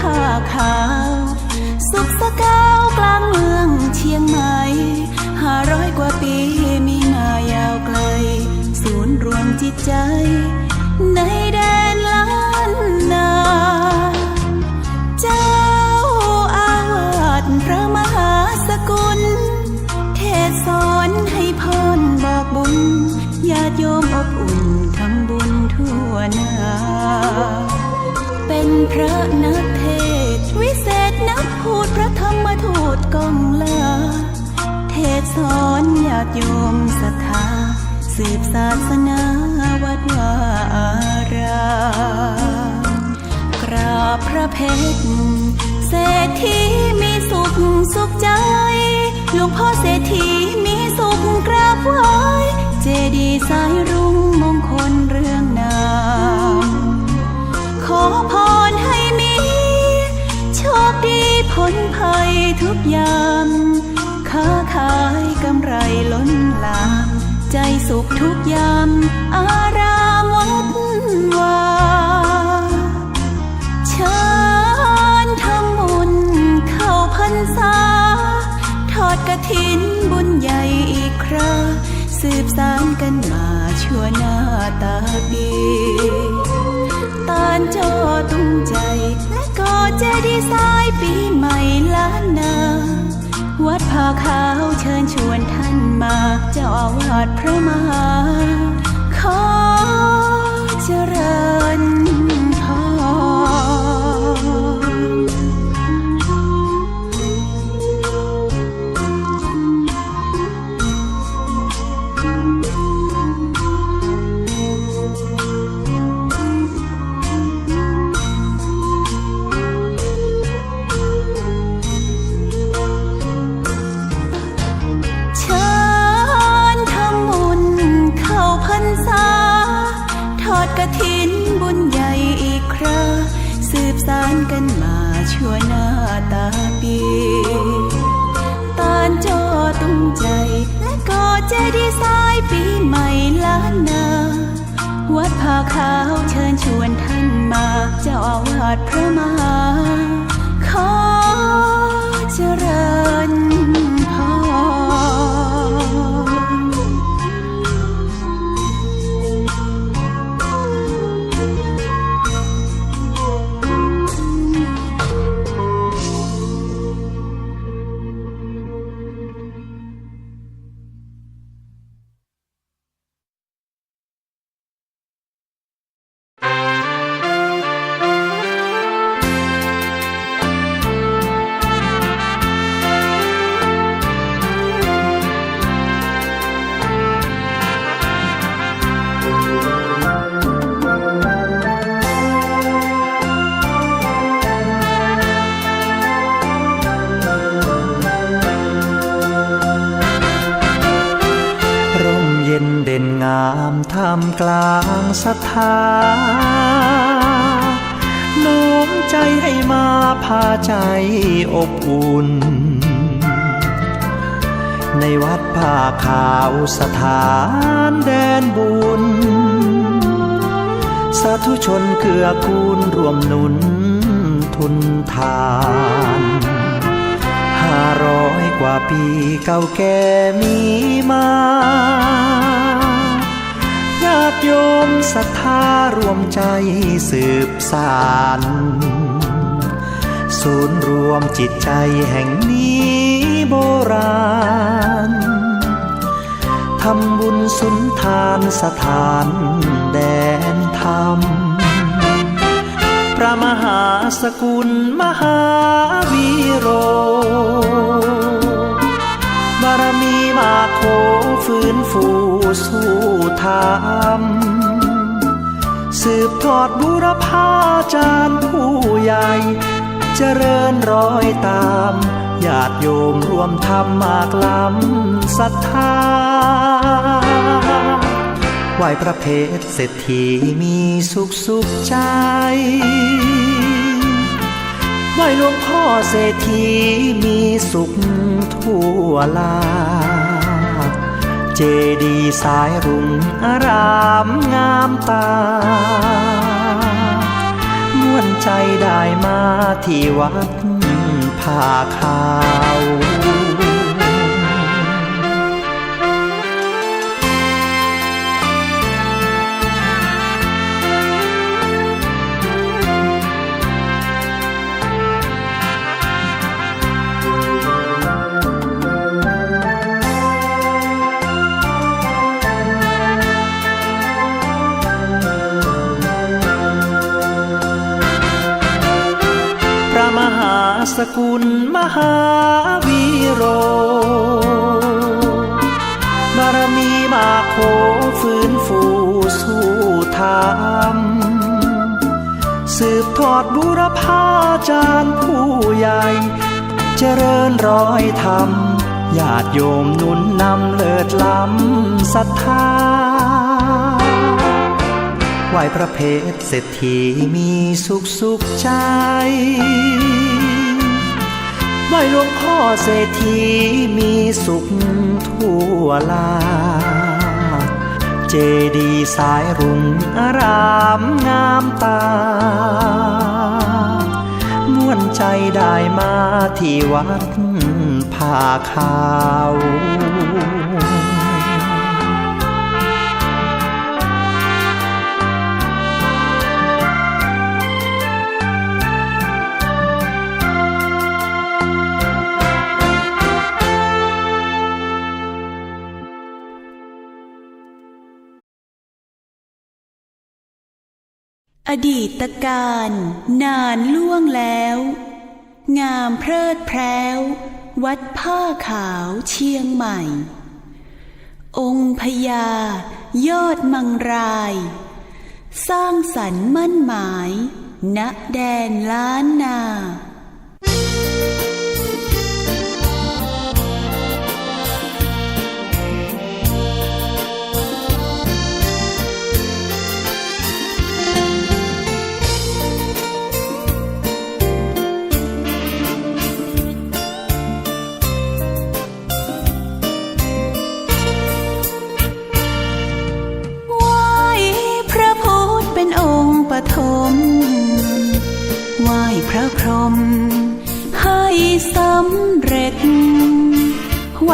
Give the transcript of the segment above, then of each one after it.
ผ้าขาว สุขสกาวกลางเมืองเชียงใหม่ห้าร้อยกว่าปีมีมายาวไกล ศูนย์รวมจิตใจ ในแดนล้านนา เจ้าอาวาสพระมหาสกุล เทศสอนให้พรบอกบุญญาติโยมอบอุ่นทำบุญทั่วหน้าเป็นพระนัก สอนญาติโยมศรัทธาสืบศาสนาวัดวาอารามกราบพระเพชรเศรษฐีมีสุขสุขใจหลวงพ่อเศรษฐีมีสุขกราบไหวเจดีสายรุ่งมงคลเรื่องนามขอพรให้มี โชคดีพ้นภัยทุกยาม กำไรล้นหลาม ใจสุขทุกยาม อารามวัดวาเชิญทำบุญเข้าพรรษา ทอดกระถินบุญใหญ่อีกคราสืบสานกันมาชั่วหน้าตาปีตานจอตุ้งใจ และก็เจดีสายปีใหม่ล้านนา ขาวเชิญชวนท่านมาเจ้าอาวาสพระมหา เจดีย์สายปีใหม่ล้านนา วัดผาขาวเชิญชวนท่านมา เจ้าอาวาสพระมหาขอางศรัทธาโน้มใจให้มาพาใจอบอุ่น ในวัดผ้าขาวสถานแดนบุญ สาธุชนเกื้อกูลรวมนุนทุนทานห้าร้อยกว่าปีเก่าแก่มีมา ติโยมศรัทธารวมใจสืบสานศูนย์รวมจิตใจแห่งนี้โบราณ ทำบุญสุนทานสถานแดนธรรม พระมหาสกุลมหาวีโร บารมีมาโคฟื้นฟูสู้ธรรมสืบทอดบุรพาจารย์ผู้ใหญ่เจริญรอยตามญาติโยมรวมทำมากล้ำศรัทธาไหวพระเพชรเศรษฐีมีสุขสุขใจ ไหวหลวงพ่อเศรษฐีมีสุขทั่วลา เจดีย์สายรุ่งอารามงามตามวนใจได้มาที่วัดผ่าขาว หาวีโร บารมีมาโคฟื้นฟูสู้ธรรมสืบทอดบุรพาจารย์ผู้ใหญ่ เจริญร้อยธรรมญาติโยมนุนนำเลิศล้ำศรัทธาไหวพระเพชรเศรษฐีมีสุขสุขใจ ไหวหลวงพ่อเศรษฐีมีสุขทั่วลา เจดีสายรุ่งอารามงามตา ม่วนใจได้มาที่วัดผ่าขาว อดีตการนานล่วงแล้ว งามเพลิดแพร้ว วัดผ้าขาวเชียงใหม่ องค์พญายอดมังราย สร้างสรรค์มั่นหมาย ณแดนล้านนา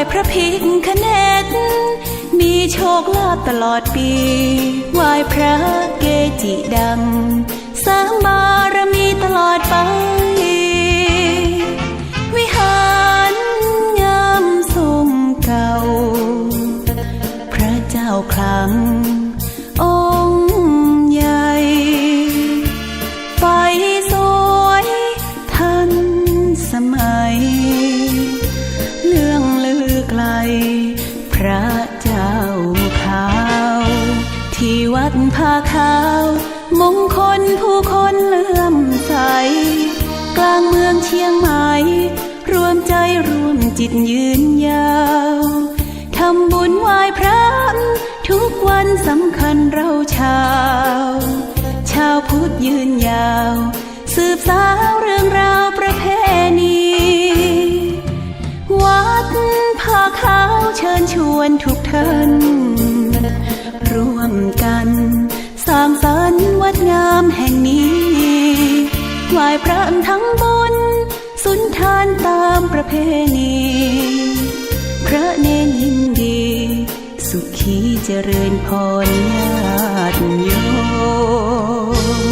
ไหว้พระพิฆเนศมีโชคลาภตลอดปีไหว้พระเกจิดัง สร้างบารมีตลอดไป วิหารงามทรงเก่า พระเจ้าคลัง จิตยืนยาวทำบุญไหว้พระทุกวันสำคัญเราชาว ชาวพุทธยืนยาว สืบสาวเรื่องราวประเพณี วัดผ้าขาวเชิญชวนทุกท่านร่วมกันสร้างสรรค์วัดงามแห่งนี้ไหว้พระทั้งบนสุนทานตามประเพณี เจริญพรญาติโยม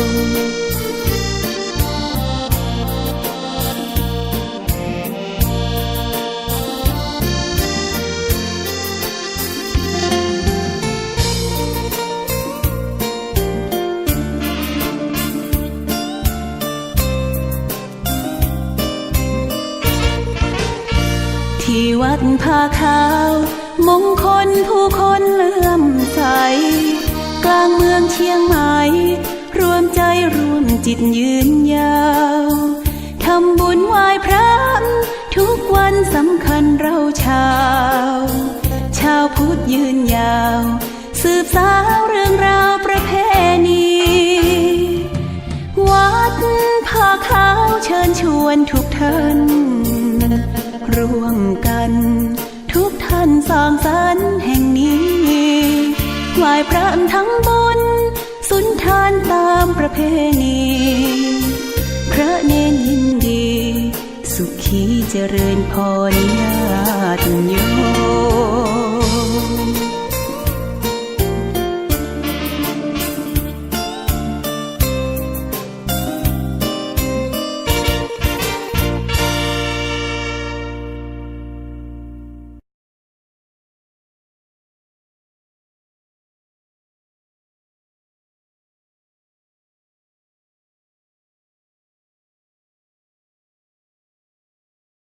ที่วัดผาขาว มงคลผู้คนเลื่อมใส กลางเมืองเชียงใหม่ รวมใจรวมจิตยืนยาว ทำบุญไหว้พระทุกวันสำคัญเราชาว ชาวพุทธยืนยาว สืบสาวเรื่องราวประเพณี วัดผ้าขาวเชิญชวนทุกท่านร่วมกันายพระทั้งบน สุนทานตามประเพณี พระเนนยินดี สุขีเจริญพรญาติโยม